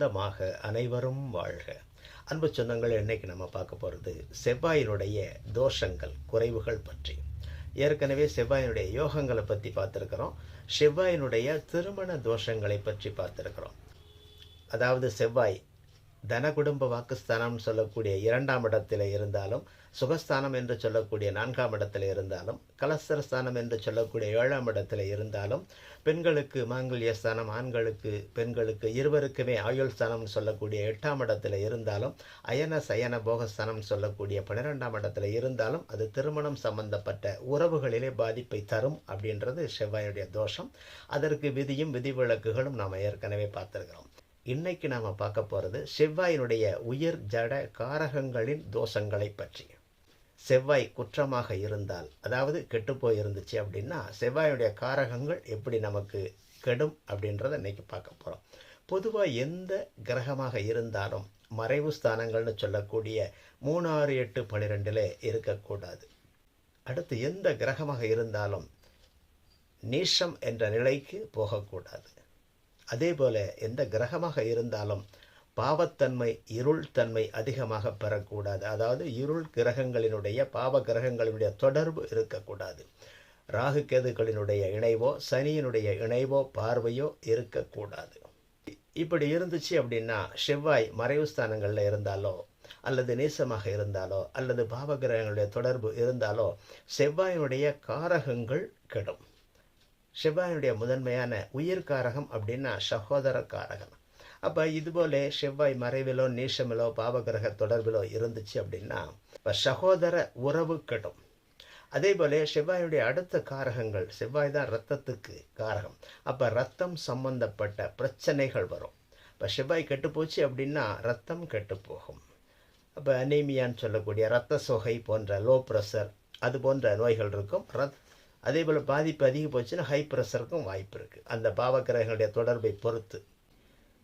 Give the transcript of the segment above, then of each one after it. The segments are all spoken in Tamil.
ஆனந்தமாக அனைவரும் வாழ்க. அன்பு சொந்தங்கள் இன்னைக்கு நம்ம பார்க்க போகிறது செவ்வாயினுடைய தோஷங்கள் குறைவுகள் பற்றி. ஏற்கனவே செவ்வாயினுடைய யோகங்களை பற்றி பார்த்துருக்குறோம். செவ்வாயினுடைய திருமண தோஷங்களை பற்றி பார்த்துருக்குறோம். அதாவது செவ்வாய் தன குடும்ப வாக்குஸ்தானம்னு சொல்லக்கூடிய இரண்டாம் இடத்தில் இருந்தாலும் சுகஸ்தானம் என்று சொல்லக்கூடிய நான்காம் இடத்தில் இருந்தாலும் கலஸ்தரஸ்தானம் என்று சொல்லக்கூடிய ஏழாம் இடத்தில் இருந்தாலும் பெண்களுக்கு மாங்கல்ய ஸ்தானம் ஆண்களுக்கு பெண்களுக்கு இருவருக்குமே ஆயுள் ஸ்தானம்னு சொல்லக்கூடிய எட்டாம் இடத்தில் இருந்தாலும் அயன சயன போகஸ்தானம் சொல்லக்கூடிய பன்னிரெண்டாம் இடத்துல இருந்தாலும் அது திருமணம் சம்பந்தப்பட்ட உறவுகளிலே பாதிப்பை தரும் அப்படின்றது செவ்வாயுடைய தோஷம். அதற்கு விதியும் விதிவிலக்குகளும் நாம் ஏற்கனவே பார்த்துருக்கிறோம். இன்னைக்கு நாம் பார்க்க போகிறது செவ்வாயினுடைய உயிர் ஜட காரகங்களின் தோஷங்களை பற்றி. செவ்வாய் குற்றமாக இருந்தால் அதாவது கெட்டுப்போய் இருந்துச்சு அப்படின்னா செவ்வாயுடைய காரகங்கள் எப்படி நமக்கு கெடும் அப்படின்றத இன்னைக்கு பார்க்க போகிறோம் பொதுவாக எந்த கிரகமாக இருந்தாலும் மறைவு ஸ்தானங்கள்னு சொல்லக்கூடிய மூணு ஆறு எட்டு பன்னிரெண்டில் இருக்கக்கூடாது. அடுத்து எந்த கிரகமாக இருந்தாலும் நீஷம் என்ற நிலைக்கு போகக்கூடாது. அதே போல எந்த கிரகமாக இருந்தாலும் பாவத்தன்மை இருள் தன்மை அதிகமாக பெறக்கூடாது. அதாவது இருள் கிரகங்களினுடைய பாவ கிரகங்களினுடைய தொடர்பு இருக்கக்கூடாது. ராகு கேதுகளினுடைய இணைவோ சனியினுடைய இணைவோ பார்வையோ இருக்கக்கூடாது. இப்படி இருந்துச்சு அப்படின்னா செவ்வாய் மறைவு ஸ்தானங்களில் இருந்தாலோ அல்லது நேசமாக இருந்தாலோ அல்லது பாவ கிரகங்களுடைய தொடர்பு இருந்தாலோ செவ்வாயினுடைய காரகங்கள் கெடும். செவ்வாயினுடைய முதன்மையான உயிர் காரகம் அப்படின்னா சகோதர காரகம். அப்போ இதுபோல செவ்வாய் மறைவிலோ நீஷமிலோ பாவகிரக தொடர்பிலோ இருந்துச்சு அப்படின்னா இப்போ சகோதர உறவு கெடும். அதே போல செவ்வாயுடைய அடுத்த காரகங்கள் செவ்வாய் தான் ரத்தத்துக்கு காரகம். அப்போ ரத்தம் சம்பந்தப்பட்ட பிரச்சனைகள் வரும். இப்போ செவ்வாய் கெட்டுப்போச்சு அப்படின்னா ரத்தம் கெட்டு போகும் அப்போ அனீமியான்னு சொல்லக்கூடிய ரத்த சோகை போன்ற லோ ப்ரெஷர் அது போன்ற நோய்கள் இருக்கும். ரத் அதே போல் பாதிப்பு அதிகம் போச்சுன்னா ஹை ப்ரெஷருக்கும் வாய்ப்பு இருக்குது அந்த பாவக்கிரகங்களுடைய தொடர்பை பொறுத்து.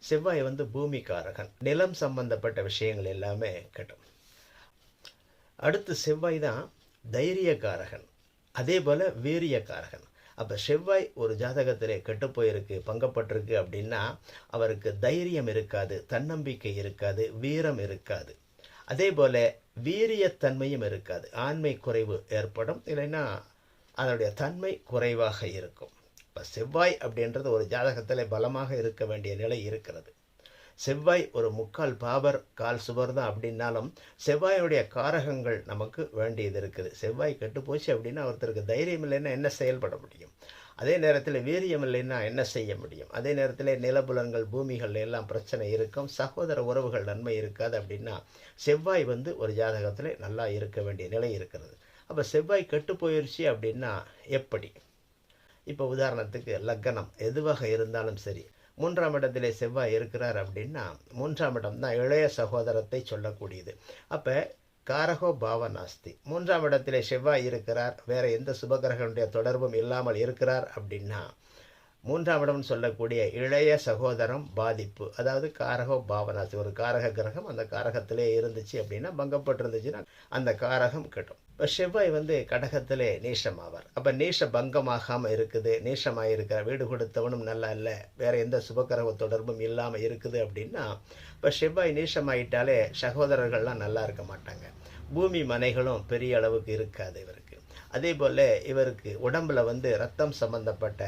செவ்வாய் வந்து பூமிக்காரகன். நிலம் சம்பந்தப்பட்ட விஷயங்கள் எல்லாமே கட்டும் அடுத்து செவ்வாய் தான் தைரியக்காரகன். அதே போல் வீரியக்காரகன். அப்போ செவ்வாய் ஒரு ஜாதகத்திலே கெட்டு போயிருக்கு பங்கப்பட்டிருக்கு அப்படின்னா அவருக்கு தைரியம் இருக்காது தன்னம்பிக்கை இருக்காது வீரம் இருக்காது. அதே போல் வீரியத்தன்மையும் இருக்காது. ஆண்மை குறைவு ஏற்படும். இல்லைன்னா அதனுடைய தன்மை குறைவாக இருக்கும். இப்போ செவ்வாய் அப்படின்றது ஒரு ஜாதகத்தில் பலமாக இருக்க வேண்டிய நிலை இருக்கிறது. செவ்வாய் ஒரு முக்கால் பாபர் கால் சுவர் தான் அப்படின்னாலும் செவ்வாயுடைய காரகங்கள் நமக்கு வேண்டியது இருக்குது. செவ்வாய் கெட்டு போச்சு அப்படின்னா ஒருத்தருக்கு தைரியம் இல்லைன்னா என்ன செயல்பட முடியும்? அதே நேரத்தில் வீரியம் இல்லைன்னா என்ன செய்ய முடியும்? அதே நேரத்தில் நிலபுலன்கள் பூமிகள் எல்லாம் பிரச்சனை இருக்கும். சகோதர உறவுகள் நன்மை இருக்காது அப்படின்னா செவ்வாய் வந்து ஒரு ஜாதகத்தில் நல்லா இருக்க வேண்டிய நிலை இருக்கிறது. அப்போ செவ்வாய் கெட்டு போயிடுச்சு அப்படின்னா எப்படி? இப்போ உதாரணத்துக்கு லக்கணம் எதுவாக இருந்தாலும் சரி மூன்றாம் இடத்திலே செவ்வாய் இருக்கிறார் அப்படின்னா மூன்றாம் இடம் தான் இளைய சகோதரத்தை சொல்லக்கூடியது. அப்போ காரகோ பாவ நாஸ்தி. மூன்றாம் இடத்திலே செவ்வாய் இருக்கிறார் வேறு எந்த சுபகிரகனுடைய தொடர்பும் இல்லாமல் இருக்கிறார் அப்படின்னா மூன்றாம் இடம்னு சொல்லக்கூடிய இளைய சகோதரம் பாதிப்பு. அதாவது காரகோ பாவனாசி. ஒரு காரக கிரகம் அந்த காரகத்திலே இருந்துச்சு அப்படின்னா பங்கப்பட்டிருந்துச்சுன்னா அந்த காரகம் கெட்டும் இப்போ செவ்வாய் வந்து கடகத்திலே நீஷமாவார். அப்போ நீஷ பங்கமாகாமல் இருக்குது. நீஷமாக இருக்கிற வீடு கொடுத்தவனும் நல்லா இல்லை. வேறு எந்த சுபகரக தொடர்பும் இல்லாமல் இருக்குது அப்படின்னா இப்போ செவ்வாய் நீஷமாயிட்டாலே சகோதரர்கள்லாம் நல்லா இருக்க மாட்டாங்க. பூமி மனைகளும் பெரிய அளவுக்கு இருக்காது இவருக்கு. அதே போல் இவருக்கு உடம்புல வந்து ரத்தம் சம்பந்தப்பட்ட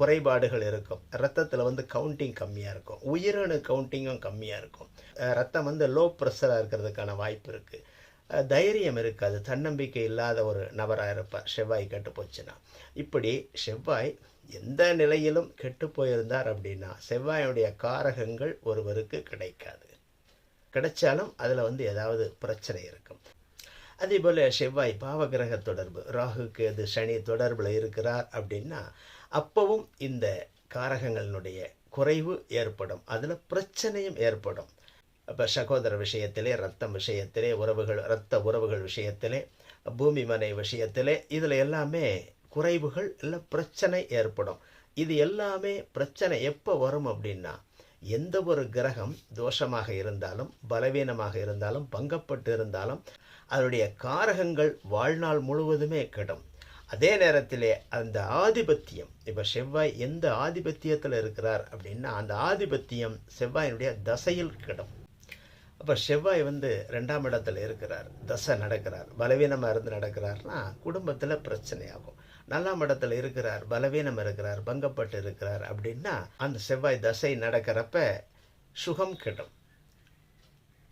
குறைபாடுகள் இருக்கும். ரத்தத்தில் வந்து கவுண்டிங் கம்மியாக இருக்கும். உயிரணு கவுண்டிங்கும் கம்மியாக இருக்கும். ரத்தம் வந்து லோ ப்ரெஷராக இருக்கிறதுக்கான வாய்ப்பு இருக்குது தைரியம் இருக்காது. தன்னம்பிக்கை இல்லாத ஒரு நபராக இருப்பார். செவ்வாய் கெட்டு போச்சுன்னா. இப்படி செவ்வாய் எந்த நிலையிலும் கெட்டு போயிருந்தார் அப்படின்னா செவ்வாயுடைய காரகங்கள் ஒருவருக்கு கிடைக்காது. கிடைச்சாலும் அதில் வந்து ஏதாவது பிரச்சனை இருக்கும். அதே போல் செவ்வாய் பாவகிரக தொடர்பு. ராகுக்கு அது சனி தொடர்பில் இருக்கிறார் அப்படின்னா அப்பவும் இந்த காரகங்களினுடைய குறைவு ஏற்படும். அதில் பிரச்சனையும் ஏற்படும். இப்போ சகோதர விஷயத்திலே ரத்தம் விஷயத்திலே உறவுகள் இரத்த உறவுகள் விஷயத்திலே பூமி மனை விஷயத்திலே இதில் எல்லாமே குறைவுகள் இல்லை பிரச்சனை ஏற்படும். இது எல்லாமே பிரச்சனை எப்போ வரும் அப்படின்னா எந்த ஒரு கிரகம் தோஷமாக இருந்தாலும் பலவீனமாக இருந்தாலும் பங்கப்பட்டு இருந்தாலும் அதனுடைய காரகங்கள் வாழ்நாள் முழுவதுமே கெடும். அதே நேரத்திலே அந்த ஆதிபத்தியம் இப்போ செவ்வாய் எந்த ஆதிபத்தியத்தில் இருக்கிறார் அப்படின்னா அந்த ஆதிபத்தியம் செவ்வாயினுடைய தசையில் கிடும் அப்போ செவ்வாய் வந்து ரெண்டாம் இடத்துல இருக்கிறார் தசை நடக்கிறார் பலவீனமாக இருந்து நடக்கிறார்னா குடும்பத்தில் பிரச்சனையாகும். நாலாம் இடத்துல இருக்கிறார் பலவீனம் இருக்கிறார் பங்கப்பட்டு இருக்கிறார் அப்படின்னா அந்த செவ்வாய் தசை நடக்கிறப்ப சுகம் கிடும்.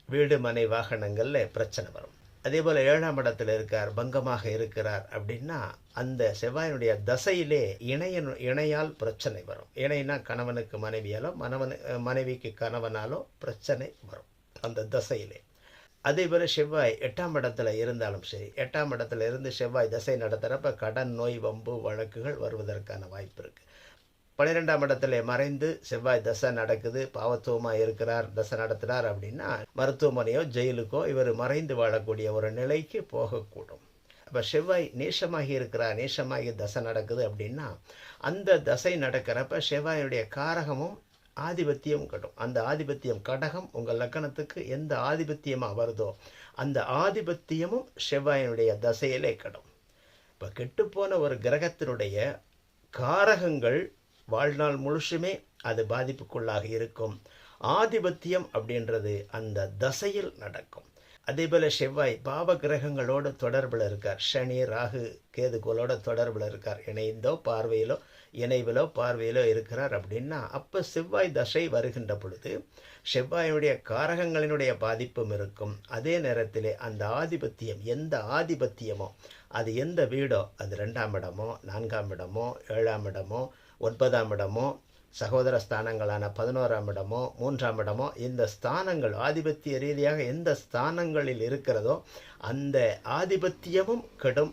வீடு மனை வாகனங்களில் பிரச்சனை வரும். அதே போல் ஏழாம் இடத்துல இருக்கார் பங்கமாக இருக்கிறார் அப்படின்னா அந்த செவ்வாயினுடைய தசையிலே இணையன் இணையால் பிரச்சனை வரும். இணைனா கணவனுக்கு மனைவியாலோ மனவனு மனைவிக்கு கணவனாலோ பிரச்சனை வரும் அந்த தசையிலே. அதே போல் செவ்வாய் எட்டாம் இடத்துல இருந்தாலும் சரி எட்டாம் இடத்துல இருந்து செவ்வாய் தசை நடத்துகிறப்ப கடன் நோய் வம்பு வழக்குகள் வருவதற்கான வாய்ப்பு இருக்குது பன்னிரெண்டாம் இடத்துல மறைந்து செவ்வாய் தசை நடக்குது பாவத்துவமாக இருக்கிறார் தசை நடத்துகிறார் அப்படின்னா மருத்துவமனையோ ஜெயிலுக்கோ இவர் மறைந்து வாழக்கூடிய ஒரு நிலைக்கு போகக்கூடும். அப்போ செவ்வாய் நேசமாகி இருக்கிறார் நேசமாகி தசை நடக்குது அப்படின்னா அந்த தசை நடக்கிறப்ப செவ்வாயுடைய காரகமும் ஆதிபத்தியம் கட்டும். அந்த ஆதிபத்தியம் கடகம் உங்கள் லக்கணத்துக்கு எந்த ஆதிபத்தியமாக வருதோ அந்த ஆதிபத்தியமும் செவ்வாயினுடைய தசையிலே கடும். இப்போ கெட்டுப்போன ஒரு கிரகத்தினுடைய காரகங்கள் வாழ்நாள் முழுசுமே அது பாதிப்புக்குள்ளாக இருக்கும். ஆதிபத்தியம் அப்படின்றது அந்த தசையில் நடக்கும். அதே போல் செவ்வாய் பாவ கிரகங்களோட தொடர்பில் இருக்கார். சனி ராகு கேதுகளோட தொடர்பில் இருக்கார். இணைந்தோ பார்வையிலோ இணைவிலோ பார்வையிலோ இருக்கிறார் அப்படின்னா அப்போ செவ்வாய் தசை வருகின்ற பொழுது செவ்வாயினுடைய காரகங்களினுடைய பாதிப்பும் இருக்கும். அதே நேரத்திலே அந்த ஆதிபத்தியம் எந்த ஆதிபத்தியமோ அது எந்த வீடோ அது ரெண்டாம் இடமோ நான்காம் இடமோ ஏழாம் இடமோ ஒன்பதாம் இடமோ சகோதர ஸ்தானங்களான பதினோராம் இடமோ மூன்றாம் இடமோ இந்த ஸ்தானங்கள் ஆதிபத்திய ரீதியாக எந்த ஸ்தானங்களில் இருக்கிறதோ அந்த ஆதிபத்தியமும் கெடும்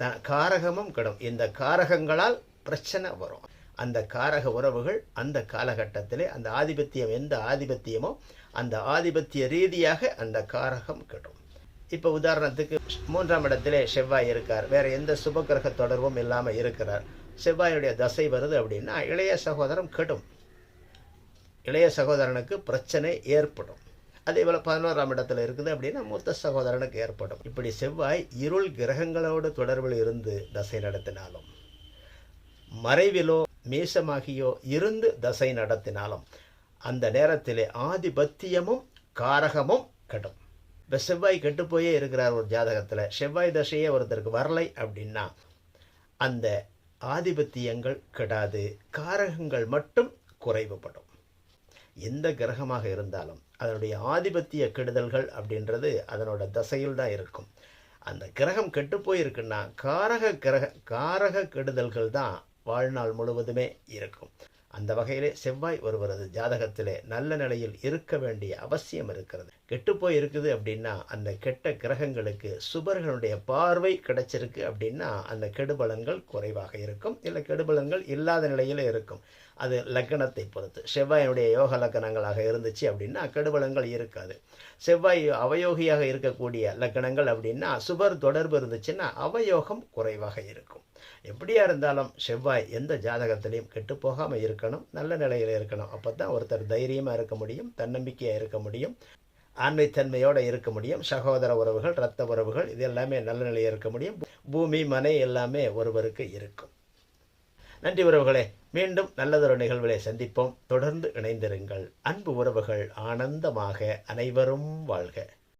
த காரகமும் கெடும். இந்த காரகங்களால் பிரச்சனை வரும். அந்த காரக உறவுகள் அந்த காலகட்டத்திலே அந்த ஆதிபத்தியம் எந்த ஆதிபத்தியமோ அந்த ஆதிபத்திய ரீதியாக அந்த காரகம் கெடும். இப்போ உதாரணத்துக்கு மூன்றாம் இடத்திலே செவ்வாய் இருக்கார். வேற எந்த சுபகிரக தொடர்பும் இல்லாமல் இருக்கிறார். செவ்வாயுடைய தசை வருது அப்படின்னா இளைய சகோதரம் கெடும். இளைய சகோதரனுக்கு பிரச்சனை ஏற்படும். அதே போல் பதினோராம் இடத்துல இருக்குது அப்படின்னா மூத்த சகோதரனுக்கு ஏற்படும். இப்படி செவ்வாய் இருள் கிரகங்களோடு தொடர்பில் இருந்து தசை நடத்தினாலும் மறைவிலோ மீசமாகியோ இருந்து தசை நடத்தினாலும் அந்த நேரத்திலே ஆதிபத்தியமும் காரகமும் கெடும். இப்போ செவ்வாய் கெட்டுப்போயே இருக்கிறார் ஒரு ஜாதகத்தில். செவ்வாய் தசையே ஒருத்தருக்கு வரலை அப்படின்னா அந்த ஆதிபத்தியங்கள் கெடாது காரகங்கள் மட்டும் குறைவுபடும். எந்த கிரகமாக இருந்தாலும் அதனுடைய ஆதிபத்திய கெடுதல்கள் அப்படின்றது அதனோட தசையில் தான் இருக்கும். அந்த கிரகம் கெட்டு போயிருக்குன்னா காரக கிரக காரக கெடுதல்கள் தான் வாழ்நாள் முழுவதுமே இருக்கும். அந்த வகையிலே செவ்வாய் ஒருவரது ஜாதகத்திலே நல்ல நிலையில் இருக்க வேண்டிய அவசியம் இருக்கிறது. கெட்டுப்போய் இருக்குது அப்படின்னா அந்த கெட்ட கிரகங்களுக்கு சுபர்களுடைய பார்வை கிடைச்சிருக்கு அப்படின்னா அந்த கெடுபலன்கள் குறைவாக இருக்கும். இல்லை கெடுபலன்கள் இல்லாத நிலையில் இருக்கும். அது லக்கணத்தை பொறுத்து. செவ்வாயினுடைய யோக லக்கணங்களாக இருந்துச்சு அப்படின்னா கெடுபலங்கள் இருக்காது. செவ்வாய் அவயோகியாக இருக்கக்கூடிய லக்கணங்கள் அப்படின்னா சுபர் தொடர்பு இருந்துச்சுன்னா அவயோகம் குறைவாக இருக்கும். எப்படியா இருந்தாலும் செவ்வாய் எந்த ஜாதகத்திலையும் கெட்டு போகாமல் இருக்கணும் நல்ல நிலையில் இருக்கணும். அப்போ தான் ஒருத்தர் தைரியமாக இருக்க முடியும் தன்னம்பிக்கையாக இருக்க முடியும் ஆண்மைத்தன்மையோடு இருக்க முடியும். சகோதர உறவுகள் இரத்த உறவுகள் இது எல்லாமே நல்ல நிலையில் இருக்க முடியும். பூமி மனை எல்லாமே ஒருவருக்கு இருக்கும். நன்றி உறவுகளே மீண்டும் நல்லதொரு நிகழ்வுகளை சந்திப்போம். தொடர்ந்து இணைந்திருங்கள். அன்பு உறவுகள் ஆனந்தமாக அனைவரும் வாழ்க.